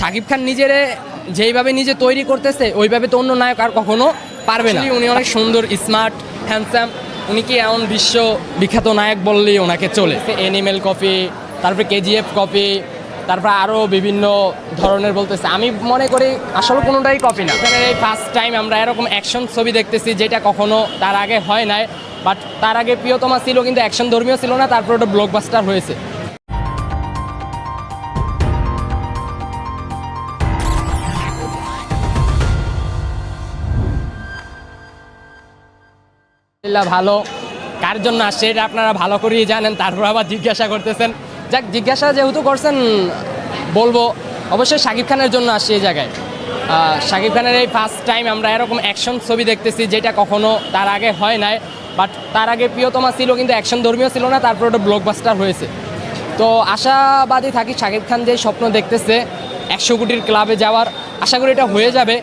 শাকিব খান নিজের যেইভাবে নিজে তৈরি করতেছে ওইভাবে তো অন্য নায়ক আর কখনো পারবে না। উনি অনেক সুন্দর স্মার্ট হ্যান্ডসাম উনি কি এমন বিশ্ব বিখ্যাত নায়ক বললেই ওনাকে চলে? এনিমেল কপি তারপরে কেজিএফ কপি তারপর আরও বিভিন্ন ধরনের বলতেছে। আমি মনে করি আসলে কোনোটাই কপি না। এখানে এই ফার্স্ট টাইম আমরা এরকম অ্যাকশন ছবি দেখতেছি যেটা কখনো তার আগে হয় নাই। বাট তার আগে প্রিয়তমা ছিল কিন্তু অ্যাকশন ধর্মীয় ছিল না তারপর ওটা ব্লকবাস্টার হয়েছে। আলহামদুলিল্লাহ ভালো। কার জন্য আসছে এটা আপনারা ভালো করেই জানেন, তারপর আবার জিজ্ঞাসা করতেছেন। যাক, জিজ্ঞাসা যেহেতু করছেন, বলব, অবশ্যই শাকিব খানের জন্য আসছে এই জায়গায়। শাকিব খানের এই ফার্স্ট টাইম আমরা এরকম অ্যাকশন ছবি দেখতেছি, যেটা কখনো তার আগে হয় নাই বাট তার আগে প্রিয়তমা ছিল, কিন্তু অ্যাকশন ধর্মীয় ছিল না, তারপর ওটা ব্লকবাস্টার হয়েছে। তো আশাবাদী থাকি শাকিব খান যে স্বপ্ন দেখতেছে, একশো কোটির ক্লাবে যাওয়ার, আশা করি এটা হয়ে যাবে।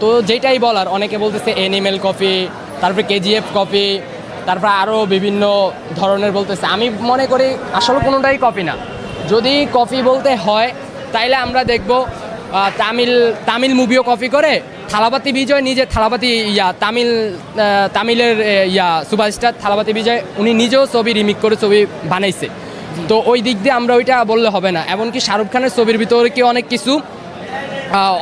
তো যেটাই বলার, অনেকে বলতেছে এনিমেল কপি তারপরে কেজিএফ কপি তারপর আরও বিভিন্ন ধরনের বলতেছে। আমি মনে করি আসলে কোনোটাই কপি না। যদি কপি বলতে হয়, তাইলে আমরা দেখব তামিল তামিল মুভিও কপি করে থালাপাতি বিজয় নিজে থালাপাতি ইয়া, তামিল তামিলের ইয়া সুপারস্টার থালাপাতি বিজয়, উনি নিজেও ছবি রিমিক করে ছবি বানাইছে। তো ওই দিক দিয়ে আমরা ওইটা বললে হবে না। এমনকি শাহরুখ খানের ছবির ভিতরে কি অনেক কিছু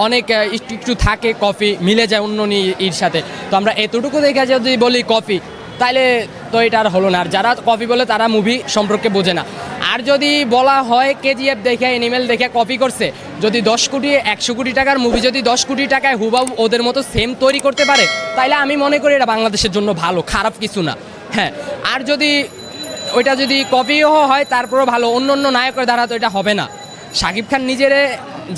অনেক একটু একটু থাকে কফি, মিলে যায় অন্য ইর সাথে। তো আমরা এতটুকু দেখে যদি বলি কফি তাহলে তো এটা আর হলো না। আর যারা কফি বলে, তারা মুভি সম্পর্কে বোঝে না। আর যদি বলা হয় কেজিএফ দেখে, এনিমেল দেখে কপি করছে, যদি দশ কোটি, একশো কোটি টাকার মুভি যদি দশ কোটি টাকায় হুবাহু ওদের মতো সেম তৈরি করতে পারে তাহলে আমি মনে করি এটা বাংলাদেশের জন্য ভালো, খারাপ কিছু না। হ্যাঁ আর যদি ওইটা যদি কপিও হয়, তারপরেও ভালো অন্য অন্য নায়কের দ্বারা তো এটা হবে না। শাকিব খান নিজের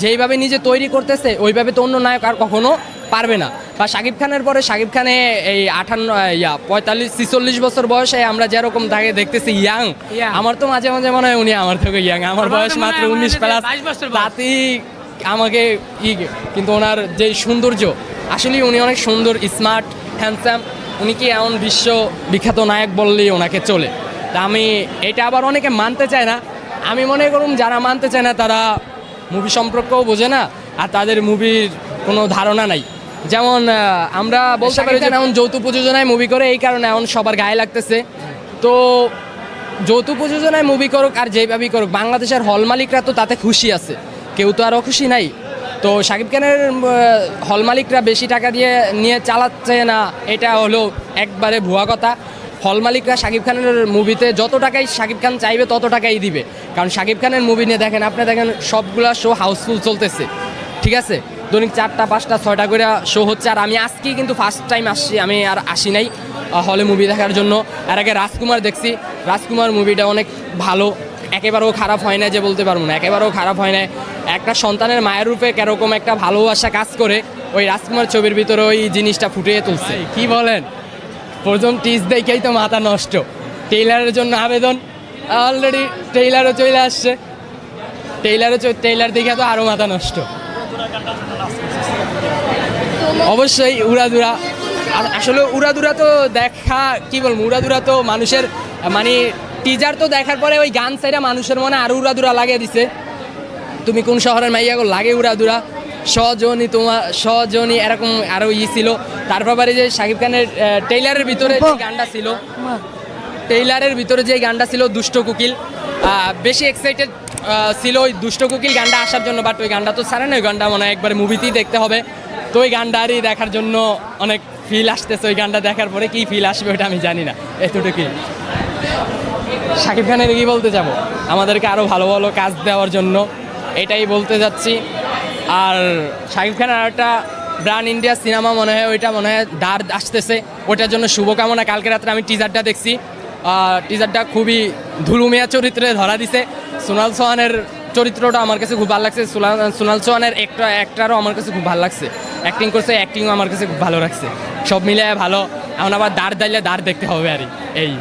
যেইভাবে নিজে তৈরি করতেছে ওইভাবে তো অন্য নায়ক আর কখনো পারবে না। বা শাকিব খানের পরে শাকিব খানে এই আঠান্ন ইয়া পঁয়তাল্লিশ ছিচল্লিশ বছর বয়সে আমরা যেরকম তাকে দেখতেছি ইয়াং. আমার তো মাঝে মাঝে মনে হয় উনি আমার থেকে ইয়াং। আমার বয়স মাত্র উনিশ প্লাস। 22 বছর বয়স। তাতেই আমাকে ই কিন্তু ওনার যে সৌন্দর্য আসলে উনি অনেক সুন্দর স্মার্ট হ্যান্ডসাম উনি কি এমন বিশ্ব বিখ্যাত নায়ক বললেই ওনাকে চলে। তা আমি এটা আবার অনেকে মানতে চায় না। আমি মনে করুম যারা মানতে চায় না, তারা মুভি সম্পর্কেও বোঝে না, আর তাদের মুভির কোনো ধারণা নাই। যেমন আমরা বলতে পারি যে এখন যৌথ প্রযোজনায় মুভি করে, এই কারণে এখন সবার গায়ে লাগতেছে। তো যৌথ প্রযোজনায় মুভি করুক আর যেভাবেই করুক, বাংলাদেশের হল মালিকরা তো তাতে খুশি আছে। কেউ তো আর অখুশি নাই। তো শাকিব খানের হল মালিকরা বেশি টাকা দিয়ে নিয়ে চালাচ্ছে না, এটা হলো একবারে ভুয়া কথা। হল মালিকরা শাকিব খানের মুভিতে যত টাকাই শাকিব খান চাইবে, তত টাকাই দিবে। কারণ শাকিব খানের মুভি নিয়ে দেখেন, আপনি দেখেন সবগুলা শো হাউসফুল চলতেছে। ঠিক আছে? দৈনিক চারটা, পাঁচটা, ছয়টা করে শো হচ্ছে। আর আমি আজকেই কিন্তু ফার্স্ট টাইম আসছি, আমি আর আসি নাই হলে মুভি দেখার জন্য। আর আগে রাজকুমার দেখছি। রাজকুমার মুভিটা অনেক ভালো। একেবারেও খারাপ হয় না যে বলতে পারব না। একেবারেও খারাপ হয় না একটা সন্তানের মায়ের রূপে কেরকম একটা ভালোবাসা কাজ করে, ওই রাজকুমার ছবির ভিতরে ওই জিনিসটা ফুটিয়ে তুলছে। কি বলেন? প্রথম টিস দেখেই তো মাথা নষ্ট। টেইলারের জন্য আবেদন। অলরেডি টেইলারও চলে আসছে। টেইলারও টেইলার দেখে তো আরও মাথা নষ্ট। অবশ্যই উড়াদুরা আসলে উড়াদুরা তো দেখা কি বলব? উড়াদুরা তো মানুষের মানে টিজার তো দেখার পরে ওই গান সাইডা মানুষের মনে আরও উড়াদুরা লাগিয়ে দিছে। তুমি কোন শহরের মাইয়া লাগে উড়াদুরা। সজনী তোমার সজনী এরকম আরও ই ছিল। তারপর যে শাকিব খানের টেইলারের ভিতরে যে গানটা ছিল টেইলারের ভিতরে যে গানটা ছিল দুষ্ট কুকিল বেশি এক্সাইটেড ছিল ওই দুষ্ট কুকিল গানটা আসার জন্য বাট ওই গানটা তো ছাড়ে না ওই গানটা মনে হয় একবার মুভিতেই দেখতে হবে। তো ওই গানটারই দেখার জন্য অনেক ফিল আসতেছে ওই গানটা দেখার পরে কি ফিল আসবে ওটা আমি জানি না এতটুকুই। শাকিব খানের কি বলতে যাব আমাদেরকে আরও ভালো ভালো কাজ দেওয়ার জন্য এটাই বলতে যাচ্ছি। আর শাকিব খান আর একটা ব্রান ইন্ডিয়া সিনেমা মনে হয়, ওইটা মনে হয় দাঁড় আসতেছে। ওইটার জন্য শুভকামনা। কালকে রাত্রে আমি টিজারটা দেখছি। টিজারটা খুবই ধুলুমিয়া চরিত্রে ধরা দিছে। সোনাল সোহানের চরিত্রটা আমার কাছে খুব ভালো লাগছে। সোনাল- সোনাল সোহানের একটা অ্যাক্টারও আমার কাছে খুব ভালো লাগছে। অ্যাক্টিং করছে অ্যাক্টিংও আমার কাছে খুব ভালো লাগছে। সব মিলে ভালো। এখন আবার দাঁড় দাঁড়িয়ে দাঁড় দেখতে হবে আর এই।